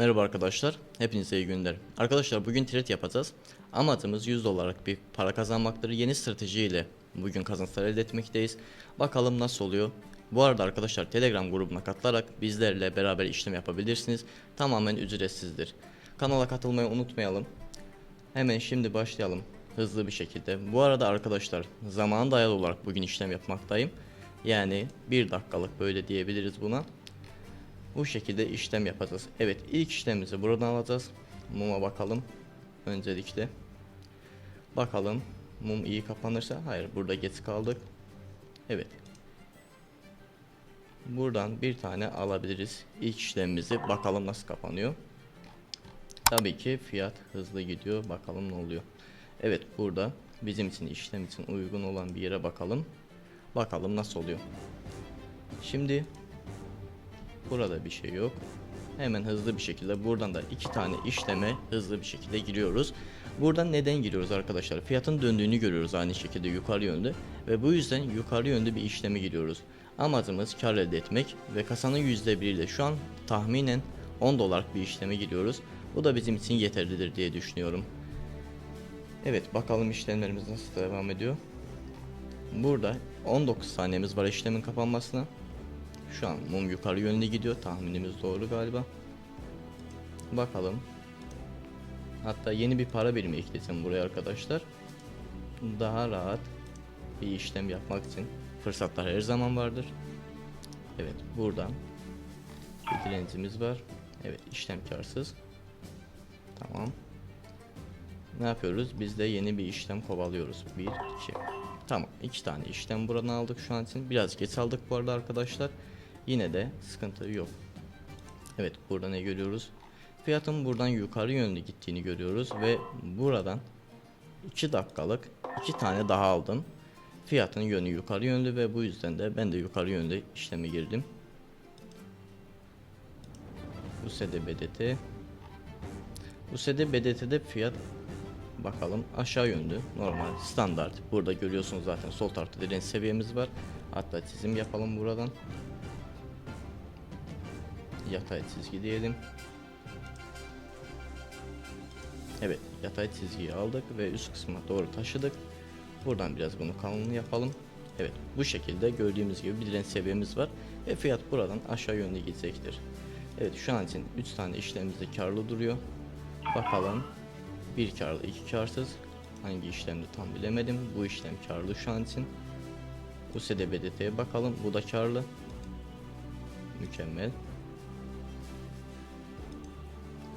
Merhaba arkadaşlar, hepinize iyi günler. Arkadaşlar bugün trade yapacağız. Amacımız 100 dolarlık bir para kazanmaktır. Yeni stratejiyle bugün kazançlar elde etmekteyiz. Bakalım nasıl oluyor. Bu arada arkadaşlar Telegram grubuna katılarak bizlerle beraber işlem yapabilirsiniz. Tamamen ücretsizdir. Kanala katılmayı unutmayalım. Hemen şimdi başlayalım hızlı bir şekilde. Bu arada arkadaşlar zaman dayalı olarak bugün işlem yapmaktayım. Yani bir dakikalık böyle diyebiliriz buna. Bu şekilde işlem yapacağız. Evet ilk işlemimizi buradan alacağız. Muma bakalım. Öncelikle. Bakalım mum iyi kapanırsa. Hayır burada geç kaldık. Evet. Buradan bir tane alabiliriz. İlk işlemimizi bakalım nasıl kapanıyor. Tabii ki fiyat hızlı gidiyor. Bakalım ne oluyor. Evet burada bizim için işlem için uygun olan bir yere bakalım. Bakalım nasıl oluyor. Şimdi Burada bir şey yok. Hemen hızlı bir şekilde buradan da iki tane işleme hızlı bir şekilde giriyoruz. Buradan neden giriyoruz arkadaşlar? Fiyatın döndüğünü görüyoruz aynı şekilde yukarı yönde ve bu yüzden yukarı yönde bir işleme giriyoruz. Amacımız kar elde etmek ve kasanın %1 ile şu an tahminen 10 dolarlık bir işleme giriyoruz. Bu da bizim için yeterlidir diye düşünüyorum. Evet bakalım işlemlerimiz nasıl devam ediyor. Burada 19 saniyemiz var işlemin kapanmasına. Şu an mum yukarı yönde gidiyor. Tahminimiz doğru galiba. Bakalım. Hatta yeni bir para birimi ekledim buraya arkadaşlar. Daha rahat bir işlem yapmak için fırsatlar her zaman vardır. Evet buradan bir direncimiz var. Evet işlem karsız. Tamam. Ne yapıyoruz? Biz de yeni bir işlem kovalıyoruz. 1, 2. Tamam. iki tane işlem buradan aldık şu an için. Biraz geç aldık bu arada arkadaşlar. Yine de sıkıntı yok. Evet burada ne görüyoruz? Fiyatın buradan yukarı yönlü gittiğini görüyoruz ve buradan 2 dakikalık 2 tane daha aldım. Fiyatın yönü yukarı yönlü ve bu yüzden de ben de yukarı yönde işleme girdim. USD BDT USD BDT'de fiyat bakalım aşağı yönlü normal standart burada görüyorsunuz zaten sol tarafta direnç seviyemiz var hatta çizim yapalım buradan yatay çizgi diyelim. Evet yatay çizgiyi aldık ve üst kısma doğru taşıdık. Buradan biraz bunu kalın yapalım. Evet bu şekilde gördüğümüz gibi bir direnç seviyemiz var ve fiyat buradan aşağı yönde gidecektir. Evet şu an için 3 tane işlemimizde karlı duruyor. Bakalım bir karlı iki karsız hangi işlemde tam bilemedim. Bu işlem karlı şu an için. USD BDT'ye bakalım bu da karlı. Mükemmel.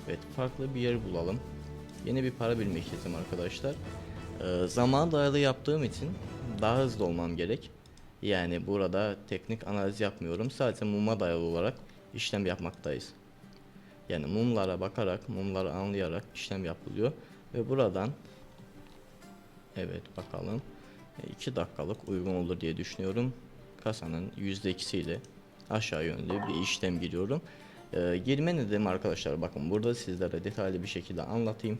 Evet farklı bir yer bulalım. Yeni bir para birimi ekledim arkadaşlar. Ee, zaman dayalı yaptığım için daha hızlı olmam gerek. Yani burada teknik analiz yapmıyorum. Sadece muma dayalı olarak işlem yapmaktayız. Yani mumlara bakarak, mumları anlayarak işlem yapılıyor. Ve buradan Evet bakalım 2 dakikalık uygun olur diye düşünüyorum. Kasanın %2'siyle aşağı yönlü bir işlem giriyorum. Ee, girme nedenim arkadaşlar bakın burada sizlere detaylı bir şekilde anlatayım.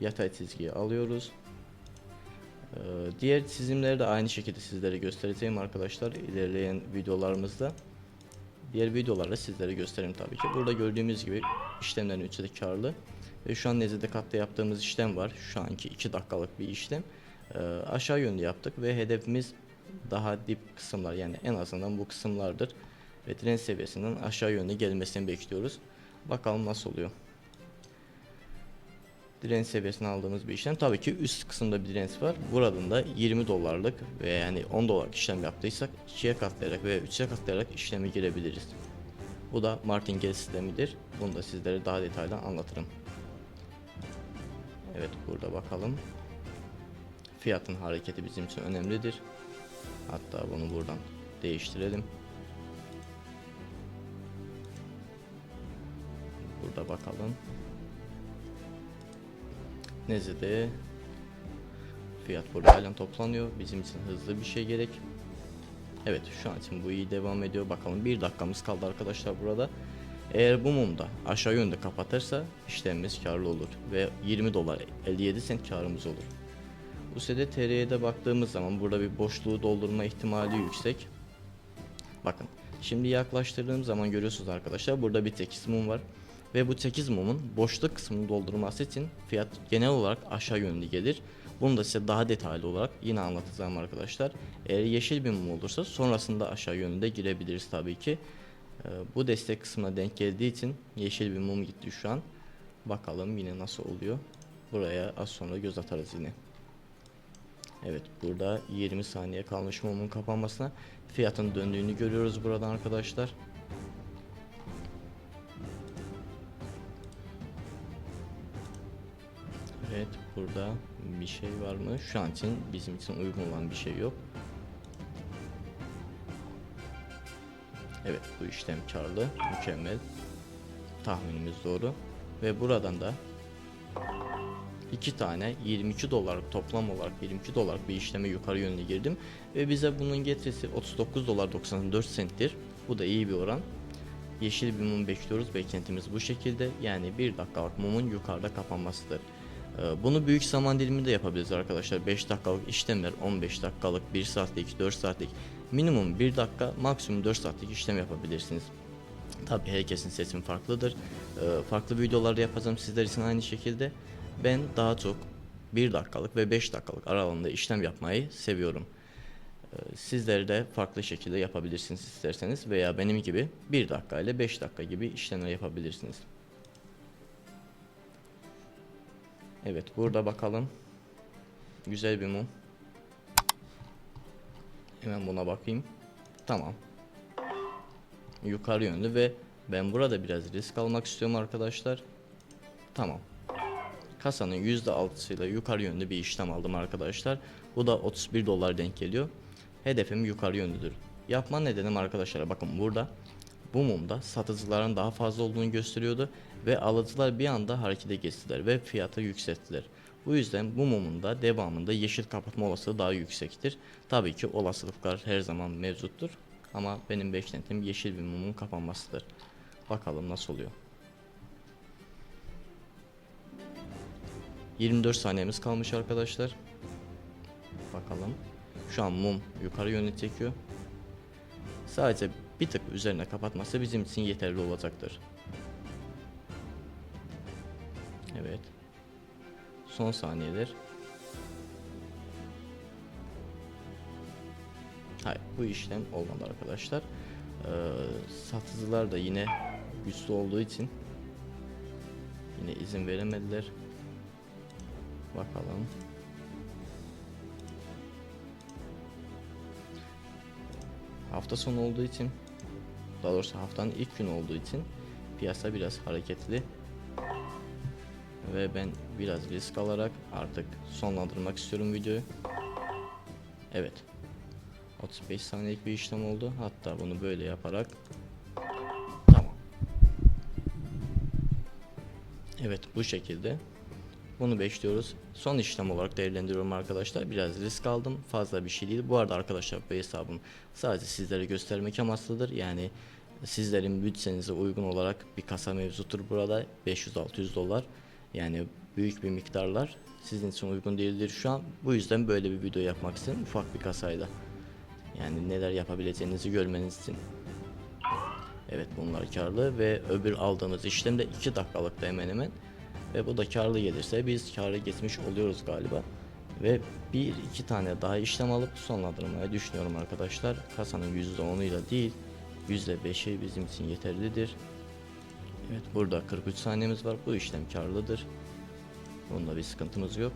Yatay çizgiyi alıyoruz. Ee, diğer çizimleri de aynı şekilde sizlere göstereceğim arkadaşlar ilerleyen videolarımızda. Diğer videolarda sizlere göstereyim tabii ki. Burada gördüğümüz gibi işlemlerin üçü de karlı. Ve şu an nezide katta yaptığımız işlem var. Şu anki 2 dakikalık bir işlem. Ee, aşağı yönlü yaptık ve hedefimiz daha dip kısımlar yani en azından bu kısımlardır ve direnç seviyesinin aşağı yönde gelmesini bekliyoruz. Bakalım nasıl oluyor. Direnç seviyesini aldığımız bir işlem. Tabii ki üst kısımda bir direnç var. Buradan da 20 dolarlık ve yani 10 dolarlık işlem yaptıysak 2'ye katlayarak veya 3'e katlayarak işleme girebiliriz. Bu da martingale sistemidir. Bunu da sizlere daha detaylı anlatırım. Evet burada bakalım. Fiyatın hareketi bizim için önemlidir. Hatta bunu buradan değiştirelim. Burada bakalım. Nezide fiyat burada halen toplanıyor. Bizim için hızlı bir şey gerek. Evet şu an için bu iyi devam ediyor. Bakalım bir dakikamız kaldı arkadaşlar burada. Eğer bu mumda aşağı yönde kapatırsa işlemimiz karlı olur ve 20 dolar 57 sent karımız olur. USD TL'ye de baktığımız zaman burada bir boşluğu doldurma ihtimali yüksek. Bakın şimdi yaklaştırdığım zaman görüyorsunuz arkadaşlar burada bir tek mum var. Ve bu 8 mumun boşluk kısmını doldurması için fiyat genel olarak aşağı yönlü gelir. Bunu da size daha detaylı olarak yine anlatacağım arkadaşlar. Eğer yeşil bir mum olursa sonrasında aşağı yönünde girebiliriz tabii ki. Ee, bu destek kısmına denk geldiği için yeşil bir mum gitti şu an. Bakalım yine nasıl oluyor. Buraya az sonra göz atarız yine. Evet burada 20 saniye kalmış mumun kapanmasına. Fiyatın döndüğünü görüyoruz buradan arkadaşlar. Evet burada bir şey var mı? Şu an için bizim için uygun olan bir şey yok. Evet bu işlem karlı. Mükemmel. Tahminimiz doğru. Ve buradan da iki tane 22 dolarlık toplam olarak 22 dolarlık bir işleme yukarı yönlü girdim. Ve bize bunun getirisi 39 dolar 94 centtir. Bu da iyi bir oran. Yeşil bir mum bekliyoruz. Beklentimiz bu şekilde. Yani bir dakikalık mumun yukarıda kapanmasıdır. Ee, Bunu büyük zaman diliminde yapabiliriz arkadaşlar. 5 dakikalık işlemler, 15 dakikalık, 1 saatlik, 4 saatlik, minimum 1 dakika, maksimum 4 saatlik işlem yapabilirsiniz. Tabi herkesin seçimi farklıdır. Ee, Farklı videolarda yapacağım sizler için aynı şekilde. Ben daha çok 1 dakikalık ve 5 dakikalık aralığında işlem yapmayı seviyorum. Ee, Sizler de farklı şekilde yapabilirsiniz isterseniz veya benim gibi 1 dakika ile 5 dakika gibi işlemler yapabilirsiniz. Evet burada bakalım. Güzel bir mum. Hemen buna bakayım. Tamam. Yukarı yönlü ve ben burada biraz risk almak istiyorum arkadaşlar. Tamam. Kasanın %6'sıyla yukarı yönlü bir işlem aldım arkadaşlar. Bu da 31 dolar denk geliyor. Hedefim yukarı yönlüdür. Yapma nedenim arkadaşlar bakın burada bu mumda satıcıların daha fazla olduğunu gösteriyordu ve alıcılar bir anda harekete geçtiler ve fiyatı yükselttiler. Bu yüzden bu mumun da devamında yeşil kapatma olasılığı daha yüksektir. Tabii ki olasılıklar her zaman mevcuttur ama benim beklentim yeşil bir mumun kapanmasıdır. Bakalım nasıl oluyor. 24 saniyemiz kalmış arkadaşlar. Bakalım. Şu an mum yukarı yönlü çekiyor. Sadece bir tık üzerine kapatması bizim için yeterli olacaktır. Evet. Son saniyeler. Hayır bu işlem olmadı arkadaşlar. Ee, satıcılar da yine güçlü olduğu için yine izin veremediler. Bakalım. Hafta sonu olduğu için daha doğrusu haftanın ilk günü olduğu için piyasa biraz hareketli ve ben biraz risk alarak artık sonlandırmak istiyorum videoyu. Evet. 35 saniyelik bir işlem oldu. Hatta bunu böyle yaparak tamam. Evet bu şekilde. Bunu bekliyoruz. Son işlem olarak değerlendiriyorum arkadaşlar. Biraz risk aldım. Fazla bir şey değil. Bu arada arkadaşlar bu hesabım sadece sizlere göstermek amaçlıdır. Yani sizlerin bütçenize uygun olarak bir kasa mevzutur burada. 500-600 dolar. Yani büyük bir miktarlar sizin için uygun değildir şu an. Bu yüzden böyle bir video yapmak istedim. Ufak bir kasayla. Yani neler yapabileceğinizi görmeniz için. Evet bunlar karlı ve öbür aldığımız işlem de 2 dakikalıkta hemen hemen. Ve bu da karlı gelirse biz karı geçmiş oluyoruz galiba. Ve bir iki tane daha işlem alıp sonlandırmayı düşünüyorum arkadaşlar. Kasanın %10'uyla değil %5'i bizim için yeterlidir. Evet burada 43 saniyemiz var. Bu işlem karlıdır. Bunda bir sıkıntımız yok.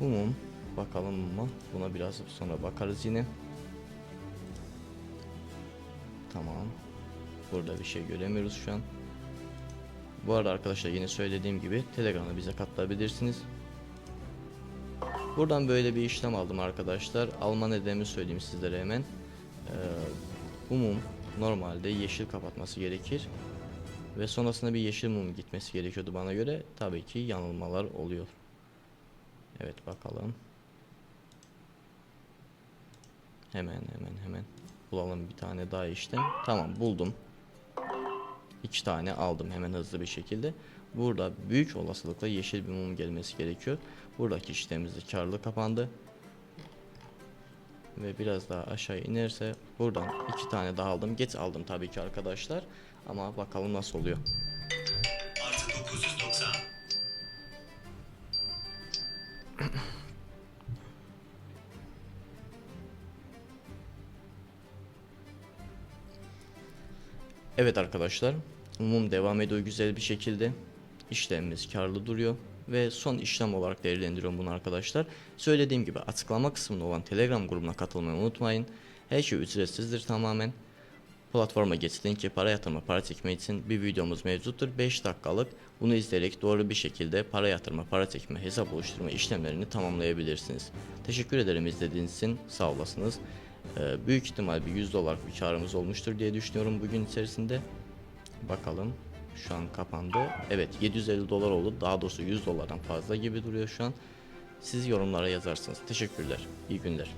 Umum bakalım mı? Buna biraz sonra bakarız yine. Tamam. Burada bir şey göremiyoruz şu an. Bu arada arkadaşlar yine söylediğim gibi Telegram'da bize katılabilirsiniz. Buradan böyle bir işlem aldım arkadaşlar. Alma nedenimi söyleyeyim sizlere hemen. Ee, bu mum normalde yeşil kapatması gerekir. Ve sonrasında bir yeşil mum gitmesi gerekiyordu bana göre. Tabii ki yanılmalar oluyor. Evet bakalım. Hemen hemen hemen bulalım bir tane daha işlem. Tamam buldum. İki tane aldım hemen hızlı bir şekilde. Burada büyük olasılıkla yeşil bir mum gelmesi gerekiyor. Buradaki işlemimiz karlı kapandı. Ve biraz daha aşağı inerse buradan iki tane daha aldım. Geç aldım tabii ki arkadaşlar. Ama bakalım nasıl oluyor. Evet arkadaşlar, umum devam ediyor güzel bir şekilde. İşlemimiz karlı duruyor ve son işlem olarak değerlendiriyorum bunu arkadaşlar. Söylediğim gibi açıklama kısmında olan Telegram grubuna katılmayı unutmayın. Her şey ücretsizdir tamamen. Platforma geçtiğin ki para yatırma, para çekme için bir videomuz mevcuttur. 5 dakikalık bunu izleyerek doğru bir şekilde para yatırma, para çekme, hesap oluşturma işlemlerini tamamlayabilirsiniz. Teşekkür ederim izlediğiniz için sağ olasınız. Ee, büyük ihtimal bir 100 dolar bir karımız olmuştur diye düşünüyorum bugün içerisinde. Bakalım şu an kapandı. Evet 750 dolar oldu. Daha doğrusu 100 dolardan fazla gibi duruyor şu an. Siz yorumlara yazarsınız. Teşekkürler. İyi günler.